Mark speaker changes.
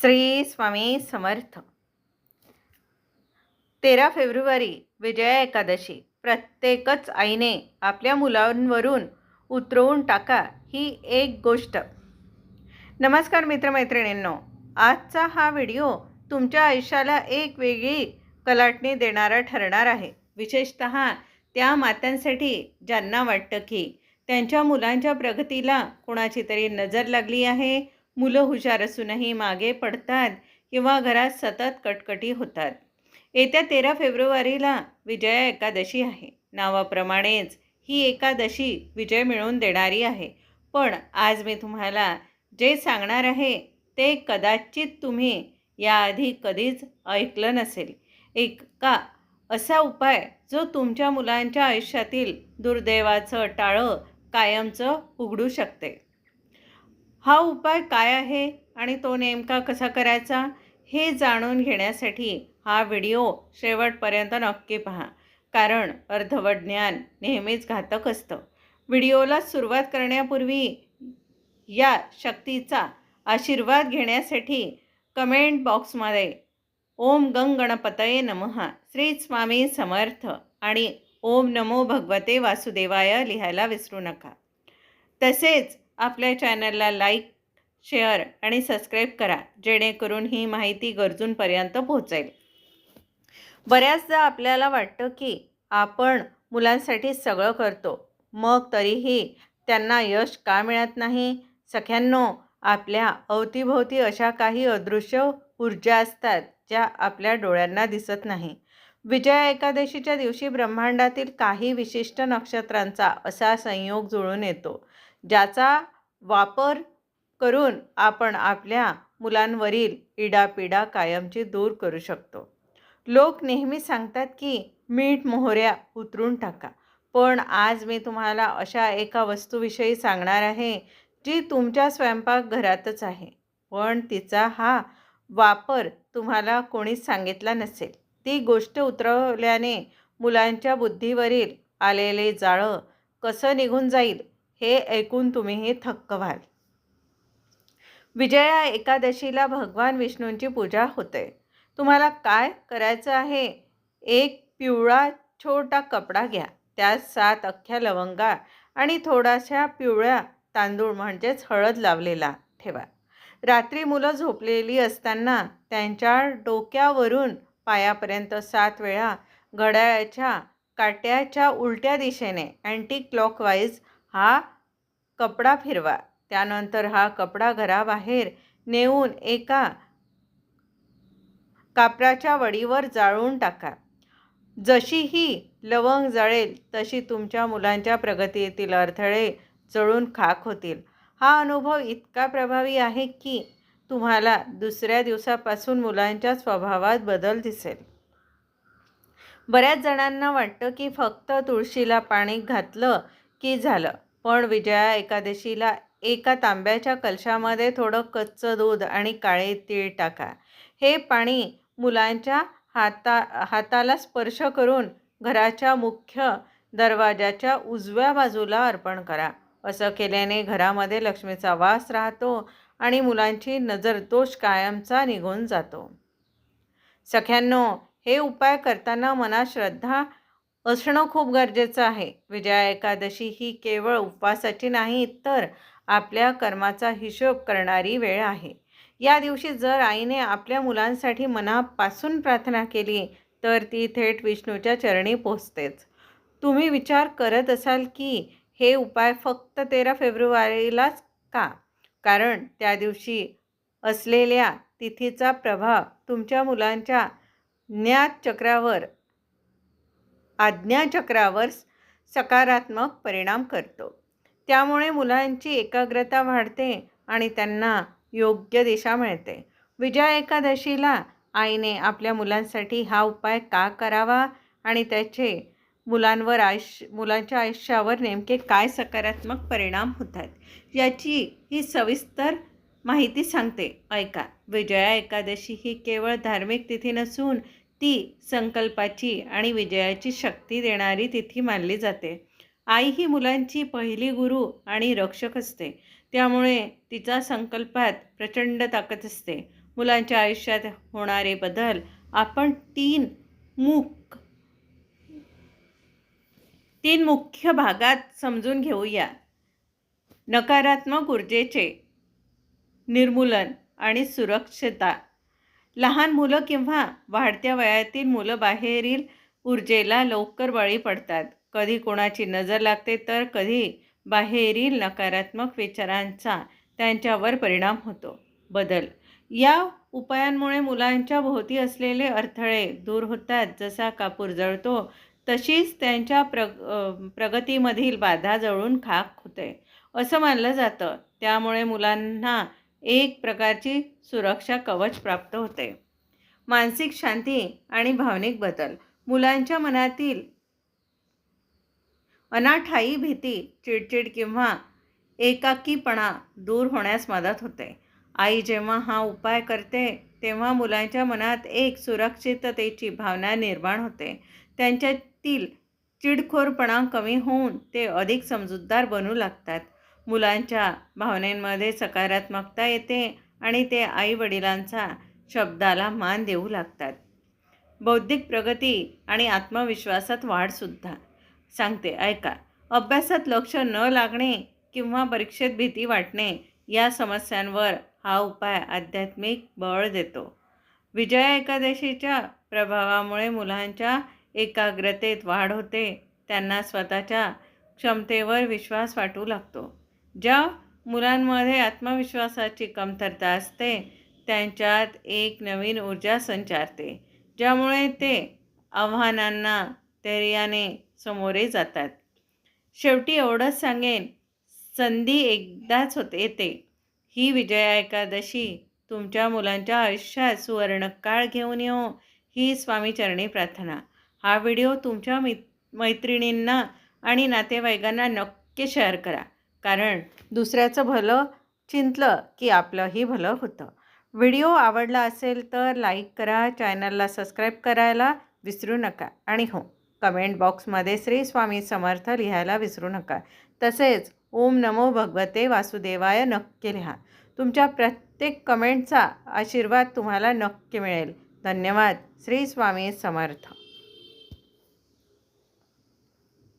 Speaker 1: श्री स्वामी समर्थ. तेरा फेब्रुवारी विजया एकादशी. प्रत्येकच आईने आपल्या मुलांवरून उतरवून टाका ही एक गोष्ट. नमस्कार मित्रमैत्रिणींनो आजचा हा व्हिडिओ तुमच्या आयुष्याला एक वेगळी कलाटणी देणारा ठरणार आहे. विशेषत त्या मात्यांसाठी ज्यांना वाटतं की त्यांच्या मुलांच्या प्रगतीला कोणाची तरी नजर लागली आहे मुलं हुशार असूनही मागे पडतात किंवा घरात सतत कटकटी होतात. येत्या तेरा फेब्रुवारीला विजया एकादशी आहे. नावाप्रमाणेच ही एकादशी विजय मिळवून देणारी आहे. पण आज मी तुम्हाला जे सांगणार आहे ते कदाचित तुम्ही याआधी कधीच ऐकलं नसेल. एक का? असा उपाय जो तुमच्या मुलांच्या आयुष्यातील दुर्दैवाचं टाळं कायमचं उघडू शकते. हा उपाय काय आहे आणि तो नेमका कसा करायचा हे जाणून घेण्यासाठी हा व्हिडिओ शेवटपर्यंत नक्की पहा. कारण अर्धवट ज्ञान नेहमीच घातक असतं. व्हिडिओला सुरुवात करण्यापूर्वी या शक्तीचा आशीर्वाद घेण्यासाठी कमेंट बॉक्समध्ये ओम गंग गणपतये नमः श्री स्वामी समर्थ आणि ओम नमो भगवते वासुदेवाय लिहायला विसरू नका. तसेच आपल्या चॅनलला लाईक शेअर आणि सबस्क्राईब करा जेणेकरून ही माहिती गरजूंपर्यंत पोहोचेल. बऱ्याचदा आपल्याला वाटतं की आपण मुलांसाठी सगळं करतो मग तरीही त्यांना यश का मिळत नाही? सख्यांनो आपल्या अवतीभोवती अशा काही अदृश्य ऊर्जा असतात ज्या आपल्या डोळ्यांना दिसत नाही. विजया एकादशीच्या दिवशी ब्रह्मांडातील काही विशिष्ट नक्षत्रांचा असा संयोग जुळून येतो. ज्याचा वापर करून आपण आपल्या मुलांवरील इडापिडा कायमची दूर करू शकतो. लोक नेहमी सांगतात की मीठ मोहऱ्या उतरून टाका. पण आज मी तुम्हाला अशा एका वस्तूविषयी सांगणार आहे जी तुमच्या स्वयंपाकघरातच आहे. पण तिचा हा वापर तुम्हाला कोणीच सांगितला नसेल. ती गोष्ट उतरवल्याने मुलांच्या बुद्धीवरील आलेले जाळं कसं निघून जाईल? हे ऐकून तुम्हीही थक्क व्हाल. विजया एकादशीला भगवान विष्णूंची पूजा होते. तुम्हाला काय करायचं आहे? एक पिवळा छोटा कपडा घ्या. त्यात सात अख्ख्या लवंगा आणि थोडाशा पिवळ्या तांदूळ म्हणजेच हळद लावलेला ठेवा. रात्री मुलं झोपलेली असताना त्यांच्या डोक्यावरून पायापर्यंत सात वेळा घड्याळाच्या काट्याच्या उलट्या दिशेने अँटी क्लॉकवाईज हा कपडा फिरवा. त्यानंतर हा कपडा घराबाहेर नेऊन एका कापराच्या वडीवर जाळून टाका. जशी ही लवंग जळेल तशी तुमच्या मुलांच्या प्रगतीतील अडथळे जळून खाक होतील. हा अनुभव इतका प्रभावी आहे की तुम्हाला दुसऱ्या दिवसापासून मुलांच्या स्वभावात बदल दिसेल. बऱ्याच जणांना वाटतं की फक्त तुळशीला पाणी घातलं की झालं. पण विजया एकादशीला एका तांब्याच्या कलशामध्ये थोडं कच्चं दूध आणि काळे तीळ टाका. हे पाणी मुलांच्या हाता हाताला स्पर्श करून घराच्या मुख्य दरवाजाच्या उजव्या बाजूला अर्पण करा. असं केल्याने घरामध्ये लक्ष्मीचा वास राहतो आणि मुलांची नजरदोष कायमचा निघून जातो. सख्यांनो हे उपाय करताना मनात श्रद्धा असणं खूप गरजेचं आहे. विजया एकादशी ही केवळ उपवासाची नाही तर आपल्या कर्माचा हिशोब करणारी वेळ आहे. या दिवशी जर आईने आपल्या मुलांसाठी मनापासून प्रार्थना केली तर ती थेट विष्णूच्या चरणी पोचतेच. तुम्ही विचार करत असाल की हे उपाय फक्त तेरा फेब्रुवारीलाच का? कारण त्या दिवशी असलेल्या तिथीचा प्रभाव तुमच्या मुलांच्या ज्ञातचक्रावर आज्ञाचक्रावर सकारात्मक परिणाम करतो. त्यामुळे मुलांची एकाग्रता वाढते आणि त्यांना योग्य दिशा मिळते. विजया एकादशीला आईने आपल्या मुलांसाठी हा उपाय का करावा आणि त्याचे मुलांवर आयुष्य मुलांच्या आयुष्यावर नेमके काय सकारात्मक परिणाम होतात याची ही सविस्तर माहिती सांगते. ऐका विजया एकादशी ही केवळ धार्मिक तिथी नसून ती संकल्पाची आणि विजयाची शक्ती देणारी तिथी मानली जाते. आई ही मुलांची पहिली गुरु आणि रक्षक असते. त्यामुळे तिचा संकल्पात प्रचंड ताकद असते. मुलांच्या आयुष्यात होणारे बदल आपण तीन मुख तीन मुख्य भागात समजून घेऊया. नकारात्मक ऊर्जेचे निर्मूलन आणि सुरक्षता. लहान मुलं किंवा वाढत्या वयातील मुलं बाहेरील ऊर्जेला लवकर बळी पडतात. कधी कोणाची नजर लागते तर कधी बाहेरील नकारात्मक विचारांचा त्यांच्यावर परिणाम होतो. बदल. या उपायांमुळे मुलांच्या भोवती असलेले अडथळे दूर होतात. जसा कापूर जळतो तशीच त्यांच्या प्रग प्रगतीमधील बाधा जळून खाक होते. असं मानलं जातं. त्यामुळे मुलांना एक प्रकारची सुरक्षा कवच प्राप्त होते. मानसिक शांती आणि भावनिक बदल. मुलांच्या मनातील अनाठाई भीती चिडचिड किंवा एकाकीपणा दूर होण्यास मदत होते. आई जेव्हा हा उपाय करते तेव्हा मुलांच्या मनात एक सुरक्षिततेची भावना निर्माण होते. त्यांच्यातील चिडखोरपणा कमी होऊन ते अधिक समजूतदार बनू लागतात. मुलांच्या भावनेमध्ये सकारात्मकता येते आणि ते आईवडिलांचा शब्दाला मान देऊ लागतात. बौद्धिक प्रगती आणि आत्मविश्वासात वाढसुद्धा सांगते ऐका. अभ्यासात लक्ष न लागणे किंवा परीक्षेत भीती वाटणे या समस्यांवर हा उपाय आध्यात्मिक बळ देतो. विजया एकादशीच्या प्रभावामुळे मुलांच्या एकाग्रतेत वाढ होते. त्यांना स्वतःच्या क्षमतेवर विश्वास वाटू लागतो. ज्या मुलांमध्ये आत्मविश्वासाची कमतरता असते त्यांच्यात एक नवीन ऊर्जा संचारते ज्यामुळे ते आव्हानांना धैर्याने समोरे जातात. शेवटी एवढंच सांगेन संधी एकदाच होते येते. ही विजया एकादशी तुमच्या मुलांच्या आयुष्यात सुवर्णकाळ घेऊन येऊ ही स्वामीचरणी प्रार्थना. हा व्हिडिओ तुमच्या मित मैत्रिणींना आणि नातेवाईकांना नक्की शेअर करा. कारण दुसऱ्याचं भलं चिंतलं की आपलंही भलं होतं. व्हिडिओ आवडला असेल तर लाईक करा चॅनलला सबस्क्राईब करायला विसरू नका. आणि हो कमेंट बॉक्समध्ये श्री स्वामी समर्थ लिहायला विसरू नका. तसेच ओम नमो भगवते वासुदेवाय नक्की लिहा. तुमच्या प्रत्येक कमेंटचा आशीर्वाद तुम्हाला नक्की मिळेल. धन्यवाद. श्री स्वामी समर्थ.